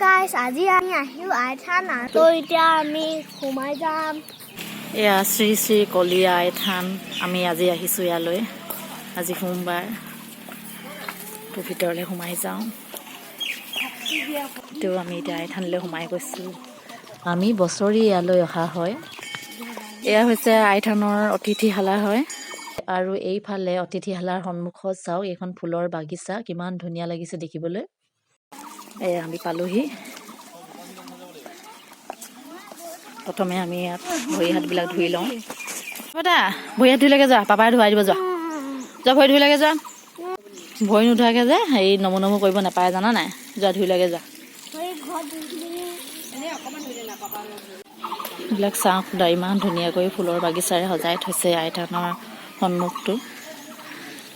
গাইছ আজি আমি আহিলোঁ আইথান তো এতিয়া আমি সোমাই যাম এয়া শ্ৰী শ্ৰী কলীয়া আই থান আমি আজি আহিছোঁ ইয়ালৈ আজি সোমবাৰ ভিতৰলৈ সোমাই যাওঁ তো আমি এতিয়া আই থানলৈ সোমাই গৈছোঁ আমি বছৰি ইয়ালৈ অহা হয় এয়া হৈছে আই থানৰ অতিথিশালা হয় আৰু এইফালে অতিথিশালাৰ সন্মুখত চাওঁ এইখন ফুলৰ বাগিচা কিমান ধুনীয়া লাগিছে দেখিবলৈ এয়া আমি পালোহি। প্ৰথমে আমি ইয়াত ভৰি হাতবিলাক ধুই লওঁ। দাদা ভৰি হাত ধুইলৈকে যোৱা পাপাই ধুৱাই দিব যোৱা যোৱা ভৰি ধুইলৈকে যোৱা ভৰি নোধোৱাকৈ যে হেৰি নমু নমু কৰিব নাপায়, জানা নাই? যোৱা ধুইলৈকে যোৱা এইবিলাক চাওঁ খুদা ইমান ধুনীয়াকৈ ফুলৰ বাগিচাৰে সজাই থৈছে আইথানৰ সন্মুখটো।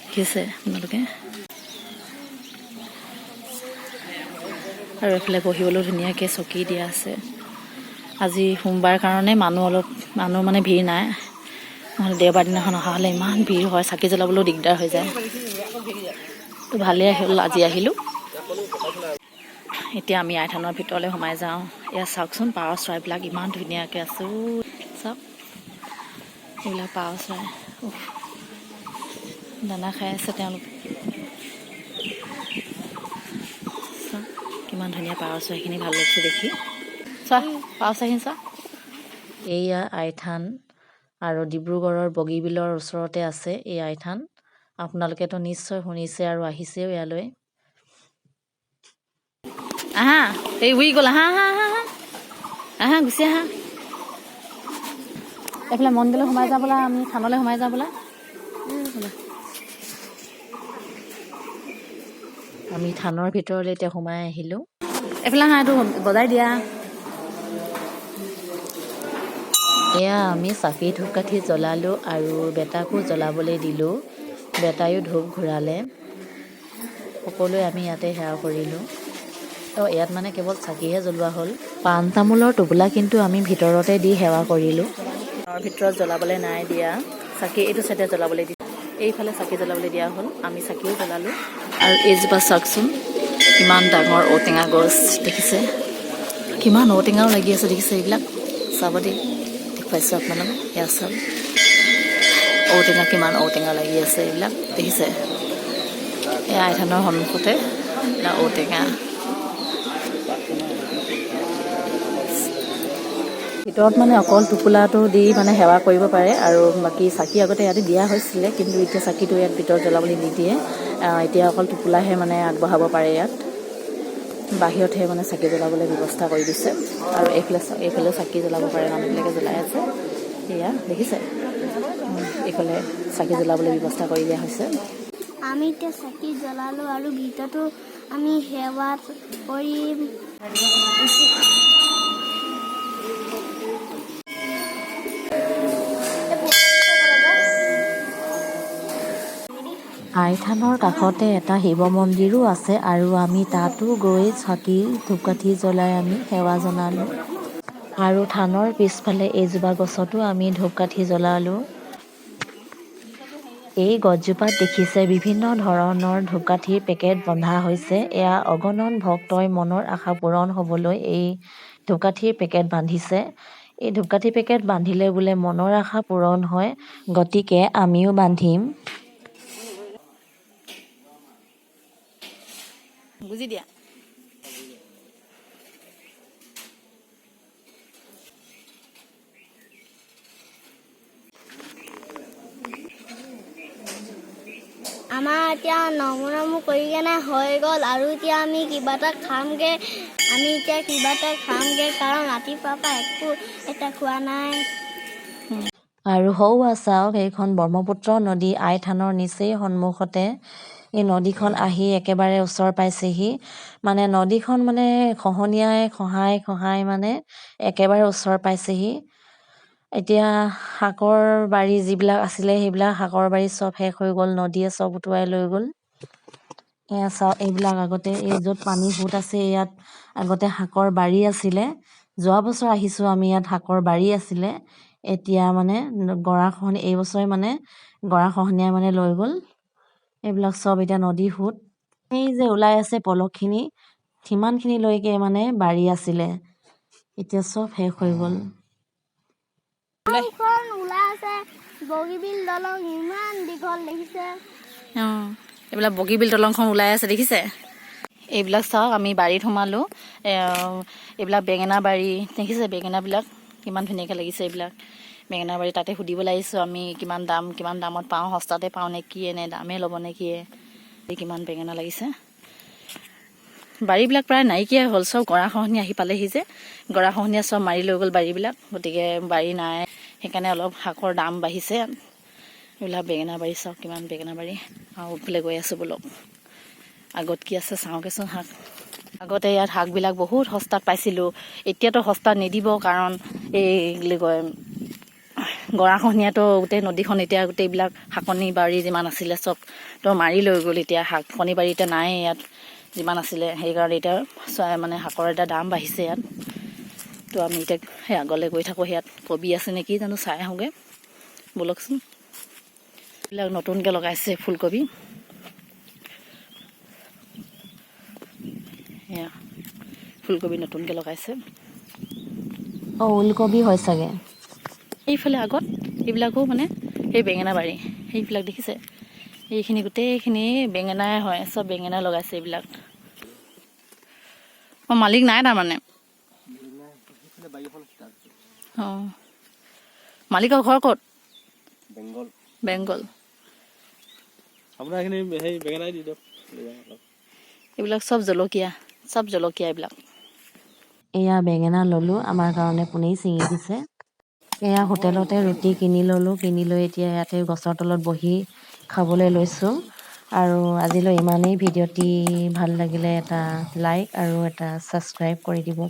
দেখিছে আপোনালোকে? আৰু এইফালে বহিবলৈও ধুনীয়াকৈ চকী দিয়া আছে। আজি সোমবাৰ কাৰণে মানুহ অলপ মানুহ মানে ভিৰ নাই। নহ'লে দেওবাৰ দিনাখন অহা হ'লে ইমান ভিৰ হয় চাকি জ্বলাবলৈও দিগদাৰ হৈ যায়। তো ভালেই হ'ল আজি আহিলোঁ। এতিয়া আমি আইথানৰ ভিতৰলৈ সোমাই যাওঁ। এয়া চাওকচোন পাৰ চৰাইবিলাক ইমান ধুনীয়াকৈ আছোঁ। চাওক। এইবিলাক পাৰ চৰাই। দানা খাই আছে তেওঁলোক চাওক কিমান ধুনীয়া পাৰ চৰাইখিনি ভাল লাগিছে দেখি। চোৱা পাৰ চৰাইখিনি চোৱা এইয়া আইথান আৰু ডিব্ৰুগড়ৰ বগীবিলৰ ওচৰতে আছে এই আইথান। আপোনালোকেতো নিশ্চয় শুনিছে আৰু আহিছেও ইয়ালৈ। আহা এই উৰি গ'ল। আহা আহা আহা আহা। আহা গুচি আহা। এইফালে মন্দিৰলৈ সোমাই যাওঁ বোলা আমি থানলৈ সোমাই যাওঁ বোলা আমি থানৰ ভিতৰলৈ এতিয়া সোমাই আহিলোঁ। এইফালে এইটো বজাই দিয়া। এয়া আমি চাকি ধূপকাঠি জ্বলালোঁ আৰু বেটাকো জ্বলাবলৈ দিলোঁ। বেটায়ো ধূপ ঘূৰালে। সকলোৱে আমি ইয়াতে সেৱা কৰিলোঁ। অঁ ইয়াত মানে কেৱল চাকিহে জ্বলোৱা হ'ল। পাণ তামোলৰ টোপোলা কিন্তু আমি ভিতৰতে দি সেৱা কৰিলোঁ। ভিতৰত জ্বলাবলৈ নাই দিয়া। চাকি এইটো চাইডে জ্বলাবলৈ দি এইফালে চাকি জ্বলাবলৈ দিয়া হ'ল আমি চাকিও জ্বলালোঁ। আৰু এইজোপা চাওকচোন কিমান ডাঙৰ ঔটেঙা গছ দেখিছে? কিমান ঔটেঙাও লাগি আছে দেখিছে? এইবিলাক চাব দেই দেখুৱাইছোঁ আপোনালোকক এয়া চাওক। ঔটেঙা কিমান ঔটেঙা লাগি আছে এইবিলাক দেখিছে? এয়া আইথানৰ সন্মুখতে ঔটেঙা। ভিতৰত মানে অকল টোপোলাটো দি মানে সেৱা কৰিব পাৰে আৰু বাকী চাকি আগতে ইয়াতে দিয়া হৈছিলে কিন্তু এতিয়া চাকিটো ইয়াত ভিতৰত জ্বলাবলৈ নিদিয়ে। এতিয়া অকল টোপোলাহে মানে আগবঢ়াব পাৰে ইয়াত। বাহিৰতহে মানে চাকি জ্বলাবলৈ ব্যৱস্থা কৰি দিছে। আৰু এইফালে এইফালেও চাকি জ্বলাব পাৰে মানুহবিলাকে জ্বলাই আছে। এয়া দেখিছে? এইফালে চাকি জ্বলাবলৈ ব্যৱস্থা কৰি দিয়া হৈছে। আমি এতিয়া চাকি জ্বলালোঁ আৰু ভিতৰতো আমি সেৱা কৰিম। আইথানৰ কাষতে এটা শিৱ মন্দিৰো আছে আৰু আমি তাতো গৈ চাকি ধূপকাঠি জ্বলাই আমি সেৱা জনালোঁ। আৰু থানৰ পিছফালে এইজোপা গছতো আমি ধূপকাঠি জ্বলালোঁ। এই গছজোপাত দেখিছে বিভিন্ন ধৰণৰ ধূপকাঠিৰ পেকেট বন্ধা হৈছে। এয়া অগণন ভক্তই মনৰ আশা পূৰণ হ'বলৈ এই ধূপকাঠিৰ পেকেট বান্ধিছে। এই ধূপকাঠি পেকেট বান্ধিলে বোলে মনৰ আশা পূৰণ হয় গতিকে আমিও বান্ধিম। বুজি দিয়া। আমাৰ এতিয়া নমু নমু কৰি কেনে হৈ গ'ল আৰু এতিয়া আমি কিবা এটা খামগৈ। আমি এতিয়া কিবা এটা খামগৈ কাৰণ ৰাতিপুৱাৰ পৰা একো এটা খোৱা নাই। আৰু সৌৱা চাওক এইখন ব্ৰহ্মপুত্ৰ নদী আইথানৰ নিচেই সন্মুখতে। এই নদীখন আহি একেবাৰে ওচৰ পাইছেহি। মানে নদীখন মানে খহনীয়াই খহাই খহাই মানে একেবাৰে ওচৰ পাইছেহি। এতিয়া শাকৰ বাৰী যিবিলাক আছিলে সেইবিলাক শাকৰ বাৰী চব শেষ হৈ গ'ল নদীয়ে চব উটুৱাই লৈ গ'ল। এয়া চাওক এইবিলাক আগতে এই য'ত পানী সোঁত আছে ইয়াত আগতে শাকৰ বাৰী আছিলে। যোৱা বছৰ আহিছোঁ আমি ইয়াত শাকৰ বাৰী আছিলে। এতিয়া মানে গৰাখহনীয়া এই বছৰে মানে গৰাখহনীয়াই মানে লৈ গ'ল। এইবিলাক চব এতিয়া নদী সোঁত। এই যে ওলাই আছে পলসখিনি সিমানখিনিলৈকে মানে বাৰী আছিলে। এতিয়া চব শেষ হৈ গ'ল। এইবিলাক বগীবিল দলংখন ওলাই আছে দেখিছে? এইবিলাক চাওক আমি বাৰীত সোমালোঁ। এইবিলাক বেঙেনা বাৰী দেখিছে? বেঙেনাবিলাক কিমান ধুনীয়াকৈ লাগিছে এইবিলাক। বেঙেনা বাৰী তাতে সুধিবলৈ আহিছোঁ আমি কিমান দাম কিমান দামত পাওঁ সস্তাতে পাওঁ নে কিয়ে নে দামেই ল'ব নে কিয়ে কিমান বেঙেনা লাগিছে। বাৰীবিলাক প্ৰায় নাইকিয়াই হ'ল চব গৰাখহনীয়া আহি পালেহি যে। গৰাখহনীয়া চব মাৰি লৈ গ'ল বাৰীবিলাক গতিকে বাৰী নাই সেইকাৰণে অলপ শাকৰ দাম বাঢ়িছে। এইবিলাক বেঙেনা বাৰী চাওক কিমান বেঙেনা বাৰী আৰু এইফালে গৈ আছোঁ বোলক আগত কি আছে চাওঁগৈচোন শাক। আগতে ইয়াত শাকবিলাক বহুত সস্তাত পাইছিলোঁ। এতিয়াতো সস্তাত নিদিব কাৰণ এই বুলি কয় গৰাখহনীয়াতো গোটেই নদীখন এতিয়া গোটেইবিলাক শাকনি বাৰী যিমান আছিলে চব তো মাৰি লৈ গ'ল এতিয়া। শাক কণী বাৰী এতিয়া নাই ইয়াত যিমান আছিলে। সেইকাৰণে এতিয়া মানে শাকৰ এতিয়া দাম বাঢ়িছে ইয়াত। তো আমি এতিয়া সেই আগলৈ গৈ থাকোঁ। ইয়াত কবি আছে নেকি জানো? চাই আহোঁগৈ। ব'লকচোন। এইবিলাক নতুনকৈ লগাইছে ফুলকবি। ফুলকবি নতুনকৈ লগাইছে। অঁ ওলকবি হয় চাগে। এইফালে আগত এইবিলাকো মানে সেই বেঙেনা বাৰী। সেইবিলাক দেখিছে? এইখিনি গোটেইখিনি বেঙেনাই হয় চব বেঙেনা লগাইছে এইবিলাক। অঁ মালিক নাই তাৰমানে? অঁ। মালিকৰ ঘৰ ক'ত? বেংগল। বেংগল। আপোনাৰ এইখিনি সেই বেঙেনাই দি দিয়ক। লৈ যাওঁ অলপ। এইবিলাক চব জলকীয়া চব জলকীয়া এইবিলাক। এয়া বেঙেনা ল'লোঁ আমাৰ কাৰণে পোনেই ছিঙি দিছে। এয়া হোটেলতে ৰুটি কিনি ল'লোঁ কিনি লৈ এতিয়া ইয়াতে গছৰ তলত বহি খাবলৈ লৈছোঁ। আৰু আজিলৈ ইমানেই। ভিডিঅ'টি ভাল লাগিলে এটা লাইক আৰু এটা ছাবস্ক্ৰাইব কৰি দিব।